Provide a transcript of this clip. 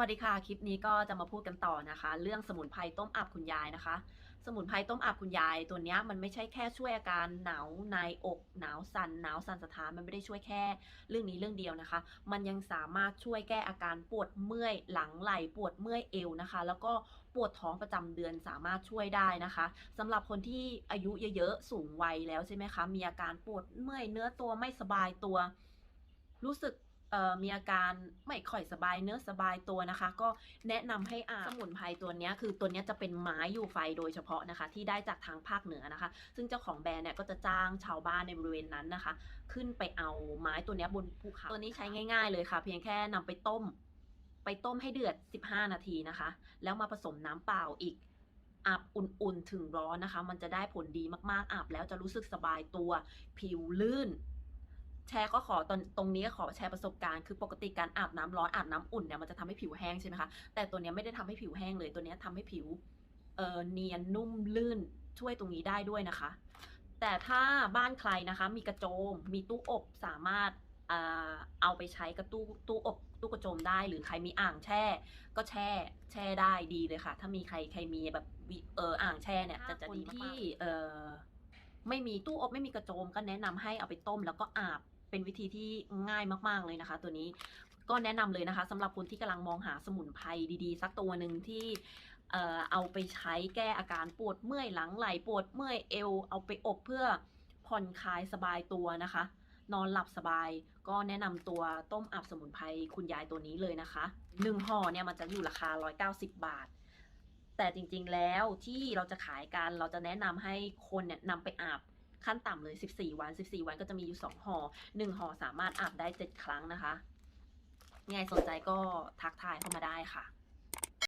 วัสดีค่ะ คลิปนี้ก็จะมาพูดกันต่อนะคะ เรื่องสมุนไพรต้มอับคุณยายนะคะ สมุนไพรต้มอับคุณยายตัวนี้มันไม่ใช่แค่ช่วยอาการหนาวในอกหนาวสัน่นหนาวสั่นสะท้านมันไม่ได้ช่วยแค่เรื่องนี้เรื่องเดียวนะคะ มันยังสามารถช่วยแก้อาการปวดเมื่อยหลังไหล่ปวดเมื่อยเอวนะคะ แล้วก็ปวดท้องประจำเดือนสามารถช่วยได้นะคะสำหรับคนที่อายุเยอะๆสูงวัยแล้วใช่ไหมคะมีอาการปวดเมื่อยเนื้อตัวไม่สบายตัว รู้สึก มีอาการไม่ค่อยสบายเนื้อสบายตัวนะคะ ก็แนะนำให้อาบสมุนไพรตัวนี้คือตัวนี้จะเป็นไม้อยู่ไฟโดยเฉพาะนะคะ ที่ได้จากทางภาคเหนือนะคะ ซึ่งเจ้าของแบรนด์เนี่ยก็จะจ้างชาวบ้านในบริเวณนั้นนะคะ ขึ้นไปเอาไม้ตัวนี้บนภูเขาตัวนี้ใช้ง่ายๆเลยค่ะ เพียงแค่นำไปต้ม ไปต้มให้เดือด 15 นาทีนะคะ แล้วมาผสมน้ำเปล่าอีกอาบอุ่นๆถึงร้อนนะคะ มันจะได้ผลดีมากๆอาบแล้วจะรู้สึกสบายตัว ผิวลื่น แชร์ก็ขอตอนตรงนี้ขอแชร์ประสบการณ์คือปกติการอาบน้ำร้อนอาบน้ำอุ่นเนี่ยมันจะทำให้ผิวแห้งใช่ไหมคะแต่ตัวเนี้ยไม่ได้ทำให้ผิวแห้งเลยตัวเนี้ยทำให้ผิวเอ่อเนียนนุ่มลื่นช่วยตรงนี้ได้ด้วยนะคะ แต่ถ้าบ้านใครนะคะมีกระโจมมีตู้อบสามารถอ่าเอาไปใช้กับตู้ตู้อบตู้กระโจมได้หรือใครมีอ่างแช่ ก็แช่แช่ได้ดีเลยค่ะ ถ้ามีใครใครมีแบบวิเอออ่างแช่เนี่ยจะจะดีมากๆที่เออไม่มีตู้อบไม่มีกระโจมก็แนะนำให้เอาไปต้มแล้วก็อาบ เป็นวิธีที่ง่ายมาก ๆ เลยนะคะ ตัวนี้ก็แนะนำเลยนะคะสำหรับคนที่กำลังมองหาสมุนไพรดีๆ สักตัวหนึ่งที่เอ่อเอาไปใช้แก้อาการปวดเมื่อยหลังไหล่ปวดเมื่อยเอว เอาไปอบเพื่อผ่อนคลายสบายตัวนะคะ นอนหลับสบายก็แนะนำตัวต้มอับสมุนไพรคุณยายตัวนี้เลยนะคะหนึ่งห่อเนี่ยมันจะอยู่ราคา 190 บาท แต่จริงๆแล้วที่เราจะขายกันเราจะแนะนำให้คนเนี่ยนำไปอาบ ขั้นต่ำเลย 14 วัน 14 วันก็จะมีอยู่ 2ห่อ1ห่อสามารถอาบได้ 7 ครั้งนะคะยังไงสนใจก็ทักทายเข้ามาได้ค่ะ